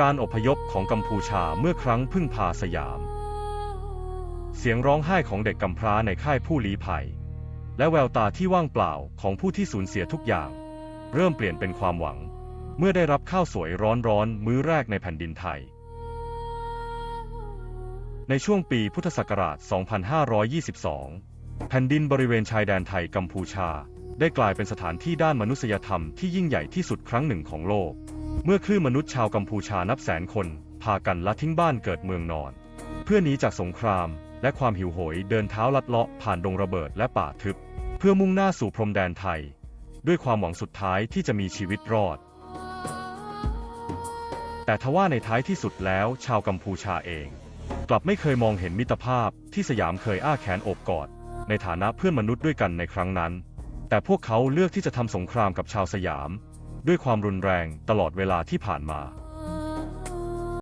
การอพยพของกัมพูชาเมื่อครั้งพึ่งพาสยาม เสียงร้องไห้ของเด็กกำพร้าในค่ายผู้ลี้ภัย และแววตาที่ว่างเปล่าของผู้ที่สูญเสียทุกอย่าง เริ่มเปลี่ยนเป็นความหวัง เมื่อได้รับข้าวสวยร้อนๆมื้อแรกในแผ่นดินไทย ในช่วงปีพุทธศักราช 2522 แผ่นดินบริเวณชายแดนไทยกัมพูชา ได้กลายเป็นสถานที่ด้านมนุษยธรรมที่ยิ่งใหญ่ที่สุดครั้งหนึ่งของโลก เมื่อคลื่นมนุษย์ชาวกัมพูชานับแสนคน พากันละทิ้งบ้านเกิดเมืองนอน เพื่อหนีจากสงคราม และความหิวโหยเดินเท้าลัดเลาะผ่านดงระเบิดและป่าทึบ เพื่อมุ่งหน้าสู่พรมแดนไทย ด้วยความหวังสุดท้ายที่จะมีชีวิตรอด แต่ทว่าในท้ายที่สุดแล้วชาวกัมพูชาเอง กลับไม่เคยมองเห็นมิตรภาพที่สยามเคยอ้าแขนโอบกอด ในฐานะเพื่อนมนุษย์ด้วยกันในครั้งนั้น แต่พวกเขาเลือกที่จะทำสงครามกับชาวสยาม ด้วยความรุนแรงตลอดเวลาที่ผ่านมา